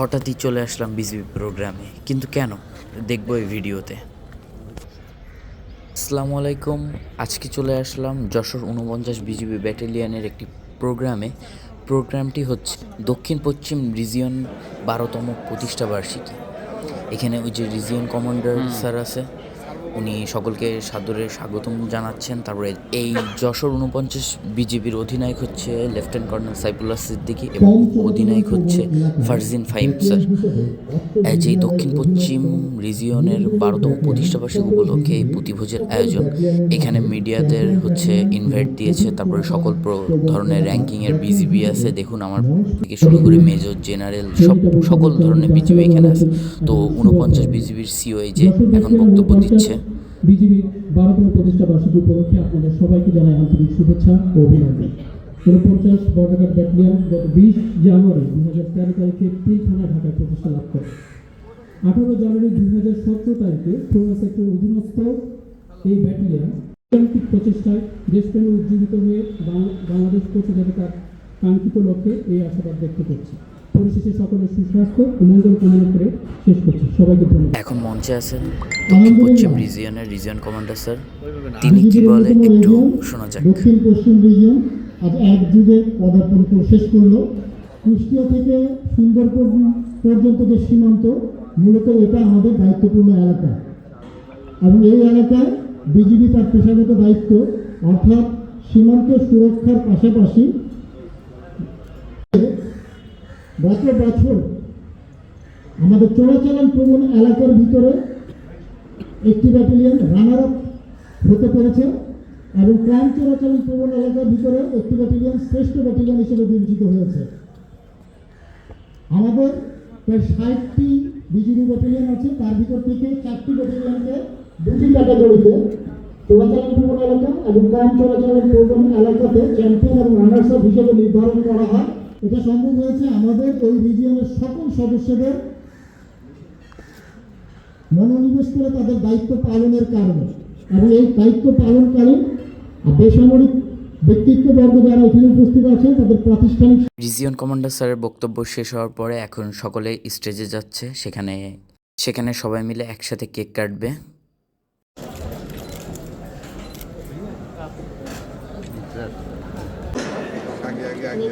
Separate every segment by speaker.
Speaker 1: হঠাৎই চলে আসলাম বিজিবি প্রোগ্রামে কিন্তু কেন? দেখব এই ভিডিওতে। আসসালামু আলাইকুম। আজকে চলে আসলাম যশোর উনপঞ্চাশ বিজিবি ব্যাটালিয়ানের একটি প্রোগ্রামে প্রোগ্রামটি হচ্ছে দক্ষিণ পশ্চিম রিজিয়ন বারোতম প্রতিষ্ঠাবার্ষিকী। এখানে ওই যে রিজিয়ন কমান্ডার স্যার আছে উনি সকলকে সাদরে স্বাগতম জানাচ্ছেন। তারপরে এই যশোর উনপঞ্চাশ বিজিবির অধিনায়ক হচ্ছে লেফটেন্যান্ট কর্নেল সাইফুল্লাহ সিদ্দিকী এবং অধিনায়ক হচ্ছে ফারজিন ফাইম স্যার। এই যে দক্ষিণ পশ্চিম রিজিয়নের বারোতম প্রতিষ্ঠাবার্ষিক উপলক্ষে এই প্রতিভোজের আয়োজন, এখানে মিডিয়াদের হচ্ছে ইনভাইট দিয়েছে। তারপরে সকল ধরনের র্যাঙ্কিংয়ের বিজিবি আছে। দেখুন, আমার থেকে শুরু করে মেজর জেনারেল সব, সকল ধরনের বিজিবি এখানে আছে। তো উনপঞ্চাশ বিজিবির সিও এই যে এখন বক্তব্য দিচ্ছে
Speaker 2: বিজিবির বারোতম প্রতিষ্ঠা বার্ষিকী উপলক্ষে আপনাদের সবাইকে জানাই আন্তরিক শুভেচ্ছা ও অভিনন্দন। ঊনপঞ্চাশ বর্ডার ব্যাটালিয়ন গত বিশ জানুয়ারি দুই হাজার তেরো তারিখে পিলখানা ঢাকায় প্রতিষ্ঠা লাভ করে আঠারো জানুয়ারি দুই হাজার সতেরো তারিখে খুলনা সেক্টর অধীনস্থ এই ব্যাটালিয়ন রাজনৈতিক প্রচেষ্টায় দেশপ্রেমে উজ্জীবিত হয়ে বাংলাদেশ পৌঁছে যাবে তার কাঙ্ক্ষিত লক্ষ্যে এই আশাবাদ ব্যক্ত করছি। পরিশেষে সকলের সুস্বাস্থ্য মঙ্গল কামনা করে শেষ করছি। সবাইকে ধন্যবাদ।
Speaker 1: এখন মঞ্চে আছেন দক্ষিণ পশ্চিম রিজিয়নের রিজিয়ন কমান্ডার স্যার। তিনি কি বলে একটু শোনা যাক।
Speaker 2: দক্ষিণ পশ্চিম রিজিয়ন আজ এক যুগে পদার্পণ করে শেষ করল। কুষ্টিয়া থেকে সুন্দরবন পর্যন্ত যে সীমান্ত মূলত এটা আমাদের দায়িত্বপূর্ণ এলাকা। এবং এই এলাকায় বিজিবি তার পেশাগত দায়িত্ব অর্থাৎ সীমান্ত সুরক্ষার পাশাপাশি গত বছর আমাদের চোরাচালান প্রবণ এলাকার ভিতরে একটি ব্যাটালিয়ন রানার আপ হতে পেরেছে এবং ক্রাইম চোরাচালান প্রবণ এলাকার ভিতরে একটি ব্যাটালিয়ন শ্রেষ্ঠ ব্যাটালিয়ন হিসেবে বিবেচিত হয়েছে। আমাদের প্রায় ষাটটি বিজিবি ব্যাটালিয়ন আছে, তার ভিতর থেকে চারটি ব্যাটালিয়নকে দুটি ক্যাটাগরিতে চোরাচালান প্রবণ এলাকা এবং ক্রাইম চোরাচালান প্রবণ এলাকাতে চ্যাম্পিয়ন এবং রানার্স আপ হিসেবে নির্ধারণ করা হয়। এটা সম্ভব হয়েছে আমাদের এই রিজিয়নের সকল সদস্যদের মনোনিবেশ করে তাদের দায়িত্ব পালনের কারণে। এবং এই দায়িত্ব পালনকালীন বেসামরিক
Speaker 1: রিজিয়ন কমান্ডার স্যারের বক্তব্য শেষ হওয়ার পরে এখন সকলে স্টেজে যাচ্ছে। সেখানে সেখানে সবাই মিলে একসাথে কেক কাটবে।
Speaker 3: আগে আগে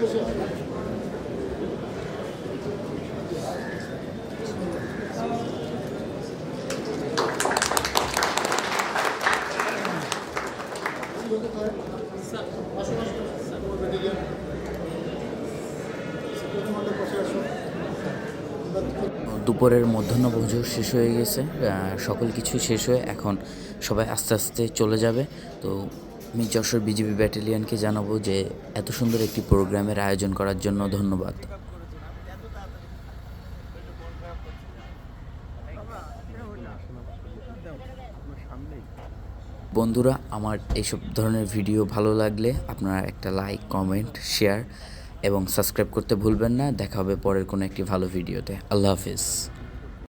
Speaker 1: দুপুরের শেষ হয়ে গেছে সকল কিছু শেষ হয়ে এখন সবাই আস্তে আস্তে চলে যাবে। তো আমি যশোর বিজিবি ব্যাটালিয়নকে জানাব যে এত সুন্দর একটি প্রোগ্রামের আয়োজন করার জন্য ধন্যবাদ। বন্ধুরা, আমার এইসব ধরনের ভিডিও ভালো লাগলে আপনারা একটা লাইক, কমেন্ট, শেয়ার এবং সাবস্ক্রাইব করতে ভুলবেন না। দেখা হবে পরের কোনো একটি ভালো ভিডিওতে। আল্লাহ হাফিজ।